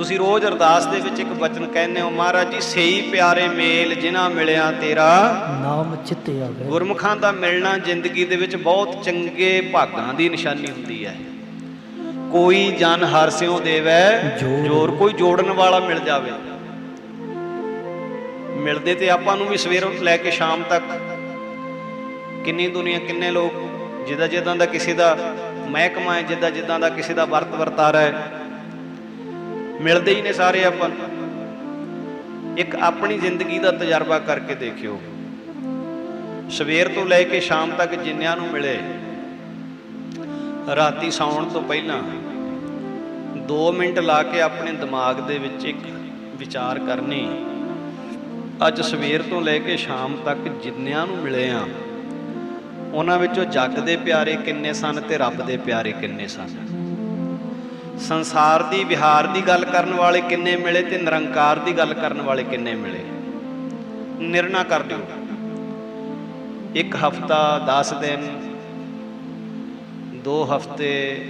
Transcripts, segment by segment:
ਤੁਸੀਂ ਰੋਜ਼ ਅਰਦਾਸ ਦੇ ਵਿੱਚ ਇੱਕ ਬਚਨ ਕਹਿੰਦੇ ਹੋ ਮਹਾਰਾਜ ਜੀ ਸਹੀ ਪਿਆਰੇ ਮੇਲ ਜਿਨ੍ਹਾਂ ਮਿਲਿਆ ਤੇਰਾ ਨਾਮ ਚਿੱਤ ਆਵੇ ਗੁਰਮੁਖਾਂ ਦਾ ਮਿਲਣਾ ਜ਼ਿੰਦਗੀ ਦੇ ਵਿੱਚ ਬਹੁਤ ਚੰਗੇ ਭਾਗਾਂ ਦੀ ਨਿਸ਼ਾਨੀ ਹੁੰਦੀ ਹੈ। ਕੋਈ ਜਨ ਹਰਸਿਓ ਦੇਵੈ। ਜੋਰ ਕੋਈ ਜੋੜਨ ਵਾਲਾ ਮਿਲ ਜਾਵੇ। ਮਿਲਦੇ ਤੇ ਆਪਾਂ ਨੂੰ ਵੀ ਸਵੇਰੋਂ ਲੈ ਕੇ ਸ਼ਾਮ ਤੱਕ। ਕਿੰਨੀ ਦੁਨੀਆ ਕਿੰਨੇ ਲੋਕ ਜਿੱਦਾਂ ਜਿੱਦਾਂ ਦਾ ਕਿਸੇ ਦਾ ਮਹਿਕਮਾ ਹੈ ਜਿੱਦਾਂ ਜਿੱਦਾਂ ਦਾ ਕਿਸੇ ਦਾ ਵਰਤ ਵਰਤਾਰਾ ਹੈ ਮਿਲਦੇ ਹੀ ਨੇ ਸਾਰੇ ਆਪਾਂ ਨੂੰ। ਇੱਕ ਆਪਣੀ ਜ਼ਿੰਦਗੀ ਦਾ ਤਜਰਬਾ ਕਰਕੇ ਦੇਖਿਓ ਸਵੇਰ ਤੋਂ ਲੈ ਕੇ ਸ਼ਾਮ ਤੱਕ ਜਿੰਨਿਆਂ ਨੂੰ ਮਿਲੇ, ਰਾਤੀ ਸੌਣ ਤੋਂ ਪਹਿਲਾਂ 2 ਮਿੰਟ ਲਾ ਕੇ ਆਪਣੇ ਦਿਮਾਗ ਦੇ ਵਿੱਚ ਇੱਕ ਵਿਚਾਰ ਕਰਨੀ, ਅੱਜ ਸਵੇਰ ਤੋਂ ਲੈ ਕੇ ਸ਼ਾਮ ਤੱਕ ਜਿੰਨਿਆਂ ਨੂੰ ਮਿਲੇ ਆ, ਉਹਨਾਂ ਵਿੱਚੋਂ ਜੱਗ ਦੇ ਪਿਆਰੇ ਕਿੰਨੇ ਸਨ ਤੇ ਰੱਬ ਦੇ ਪਿਆਰੇ ਕਿੰਨੇ ਸਨ ਸੰਸਾਰ ਦੀ, ਵਿਹਾਰ ਦੀ ਗੱਲ ਕਰਨ ਵਾਲੇ ਕਿੰਨੇ ਮਿਲੇ ਤੇ ਨਿਰੰਕਾਰ ਦੀ ਗੱਲ ਕਰਨ ਵਾਲੇ ਕਿੰਨੇ ਮਿਲੇ? ਨਿਰਣਾ ਕਰ ਦਿਓ। ਇੱਕ ਹਫਤਾ 10 ਦਿਨ, ਦੋ ਹਫ਼ਤੇ,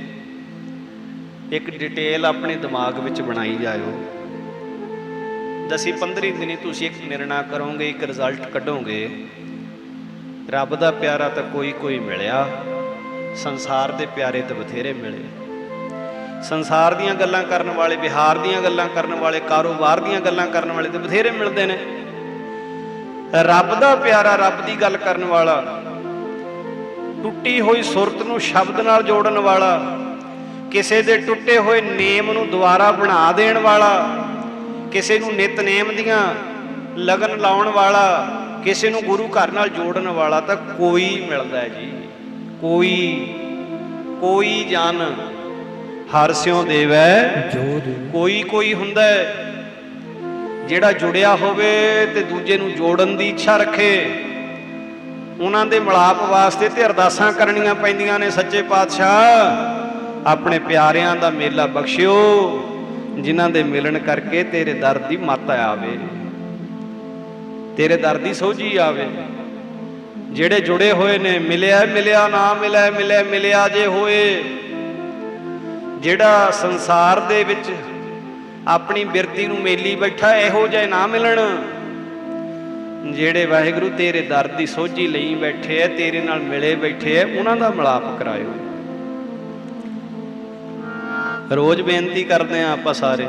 ਇੱਕ ਡਿਟੇਲ ਆਪਣੇ ਦਿਮਾਗ ਵਿੱਚ ਬਣਾਈ ਜਾਇਓ। ਦਸੀ 15 ਦਿਨੀ ਤੁਸੀਂ ਇੱਕ ਨਿਰਣਾ ਕਰੋਗੇ, ਇੱਕ ਰਿਜ਼ਲਟ ਕੱਢੋਗੇ। ਰੱਬ ਦਾ ਪਿਆਰਾ ਤਾਂ ਕੋਈ ਕੋਈ ਮਿਲਿਆ। ਸੰਸਾਰ ਦੇ ਪਿਆਰੇ ਤਾਂ ਬਥੇਰੇ ਮਿਲੇ। ਸੰਸਾਰ ਦੀਆਂ ਗੱਲਾਂ ਕਰਨ ਵਾਲੇ, ਵਿਹਾਰ ਦੀਆਂ ਗੱਲਾਂ ਕਰਨ ਵਾਲੇ, ਕਾਰੋਬਾਰ ਦੀਆਂ ਗੱਲਾਂ ਕਰਨ ਵਾਲੇ ਤੇ ਬਥੇਰੇ ਮਿਲਦੇ ਨੇ। ਰੱਬ ਦਾ ਪਿਆਰਾ ਰੱਬ ਦੀ ਗੱਲ ਕਰਨ ਵਾਲਾ, ਟੁੱਟੀ ਹੋਈ ਸੁਰਤ ਨੂੰ ਸ਼ਬਦ ਨਾਲ ਜੋੜਨ ਵਾਲਾ, ਕਿਸੇ ਦੇ ਟੁੱਟੇ ਹੋਏ ਨੇਮ ਨੂੰ ਦੁਬਾਰਾ ਬਣਾ ਦੇਣ ਵਾਲਾ, ਕਿਸੇ ਨੂੰ ਨਿਤਨੇਮ ਦੀਆਂ ਲਗਨ ਲਾਉਣ ਵਾਲਾ, ਕਿਸੇ ਨੂੰ ਗੁਰੂ ਘਰ ਨਾਲ ਜੋੜਨ ਵਾਲਾ ਤਾਂ ਕੋਈ ਮਿਲਦਾ ਜੀ। ਕੋਈ ਕੋਈ ਜਨ ਹਰ ਸਿਉ ਦੇਵੈ। ਕੋਈ ਕੋਈ ਹੁੰਦਾ ਜਿਹੜਾ ਜੁੜਿਆ ਹੋਵੇ ਤੇ ਦੂਜੇ ਨੂੰ ਜੋੜਨ ਦੀ ਇੱਛਾ ਰੱਖੇ। ਉਹਨਾਂ ਦੇ ਮਿਲਾਪ ਵਾਸਤੇ ਤੇ ਅਰਦਾਸਾਂ ਕਰਨੀਆਂ ਪੈਂਦੀਆਂ ਨੇ ਸੱਚੇ ਪਾਤਸ਼ਾਹ। ਆਪਣੇ ਪਿਆਰਿਆਂ ਦਾ ਮੇਲਾ ਬਖਸ਼ਿਓ ਜਿਨ੍ਹਾਂ ਦੇ ਮਿਲਣ ਕਰਕੇ ਤੇਰੇ ਦਰ ਦੀ ਮੱਤ ਆਵੇ। ਤੇਰੇ ਦਰ ਦੀ ਸੋਝੀ ਆਵੇ। ਜਿਹੜੇ ਜੁੜੇ ਹੋਏ ਨੇ ਮਿਲਿਆ ਮਿਲਿਆ ਨਾ ਮਿਲਿਆ ਮਿਲਿਆ ਮਿਲਿਆ ਜੇ ਹੋਏ। ਜਿਹੜਾ ਸੰਸਾਰ ਦੇ ਵਿੱਚ ਆਪਣੀ ਬਿਰਤੀ ਨੂੰ ਮੇਲੀ ਬੈਠਾ ਇਹੋ ਜਿਹੇ ਨਾ ਮਿਲਣ। ਜਿਹੜੇ ਵਾਹਿਗੁਰੂ ਤੇਰੇ ਦਰ ਦੀ ਸੋਝੀ ਲਈ ਬੈਠੇ ਐ, ਤੇਰੇ ਨਾਲ ਮਿਲੇ ਬੈਠੇ ਐ, ਉਹਨਾਂ ਦਾ ਮਿਲਾਪ ਕਰਾਇਓ। ਰੋਜ਼ ਬੇਨਤੀ ਕਰਦੇ ਆ ਆਪਾਂ ਸਾਰੇ।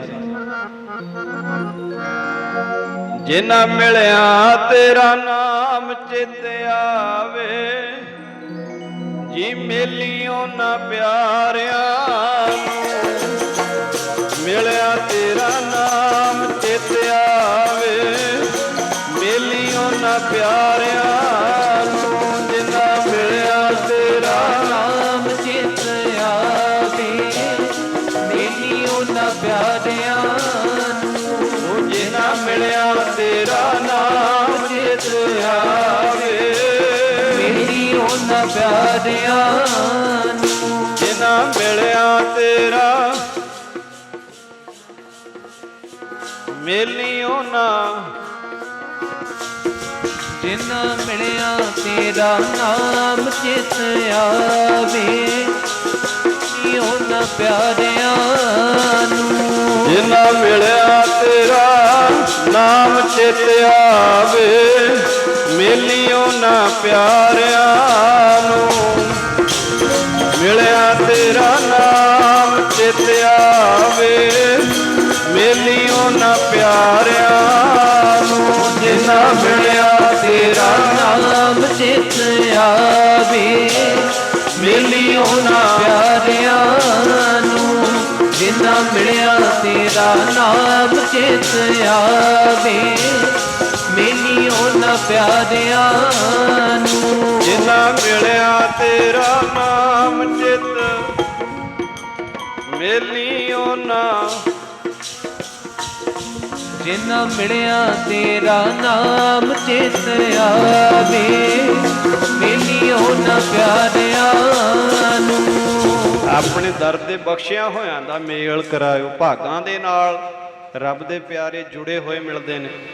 ਜਿਨ੍ਹਾਂ ਮਿਲਿਆ ਤੇਰਾ ਨਾਮ ਚਿੱਤ ਆਵੇ ਜੀ ਮੇਲੀਓ ਨਾ ਪਿਆਰਿਆਂ ਨੂੰ। ਮਿਲਿਆ ਤੇਰਾ ਨਾਮ ਚਿੱਤ ਆਵੇ। ਮੇਲੀਓ ਨਾ ਪਿਆਰਿਆਂ ਨੂੰ, ਜਿਨਾ ਮਿਲਿਆ ਤੇਰਾ ਨਾਮ ਚਿੱਤ ਆਵੇ। ਮੇਲੀ ਉਹਨਾਂ ਪਿਆਰਿਆਂ ਉਹ ਜਿਨਾ ਮਿਲਿਆ ਤੇਰਾ ਪਿਆਰਿਆਂ ਨੂੰ ਜਿਨਾ ਮਿਲਿਆ ਤੇਰਾ। ਮੇਲੀਓ ਨਾ ਜਿਨ੍ਹਾਂ ਮਿਲਿਆ ਤੇਰਾ ਨਾਮ ਚਿੱਤ ਆਵੇ। ਮੇਲੀ ਉਹਨਾਂ ਪਿਆਰਿਆਂ ਨੂੰ। ਜਿਨਾ ਮਿਲਿਆ ਤੇਰਾ ਨਾਮ ਚਿਤ ਆਵੇ, ਮੇਲੀਓ ਨਾ ਪਿਆਰਿਆਂ ਨੂੰ। ਮਿਲਿਆ ਤੇਰਾ ਨਾਮ ਚਿਤ ਆਵੇ, ਮੇਲੀਓ ਨਾ ਪਿਆਰਿਆਂ ਨੂੰ। ਜਿਨਾ ਮਿਲਿਆ ਤੇਰਾ ਨਾਮ ਚਿੱਤ ਆਵੇ ਮੇਲੀ ਨਾ ਪਿਆਰਿਆਂ ਨੂੰ। ਜਿਨ੍ਹਾਂ ਮਿਲਿਆ ਤੇਰਾ ਨਾਮ ਚਿੱਤ ਆਵੇ ਮੇਲੀ ਉਹਨਾਂ ਪਿਆਰਿਆਂ ਨੂੰ। ਜਿਨਾ ਮਿਲਿਆ ਤੇਰਾ ਨਾਮ ਚਿਤ ਮੇਲੀਓ ਨਾ ਜਿਨ੍ਹਾਂ ਮਿਲਿਆ ਤੇਰਾ ਨਾਮ ਚਿੱਤ ਆਵੇ ਮੇਲੀ ਉਹਨਾਂ ਪਿਆਰਿਆਂ ਨੂੰ ਆਪਣੇ ਦਰ ਦੇ ਬਖਸ਼ਿਆ ਹੋਇਆਂ ਦਾ ਮੇਲ ਕਰਾਇਓ, ਭਾਗਾਂ ਦੇ ਨਾਲ ਰੱਬ ਦੇ ਪਿਆਰੇ ਜੁੜੇ ਹੋਏ ਮਿਲਦੇ ਨੇ।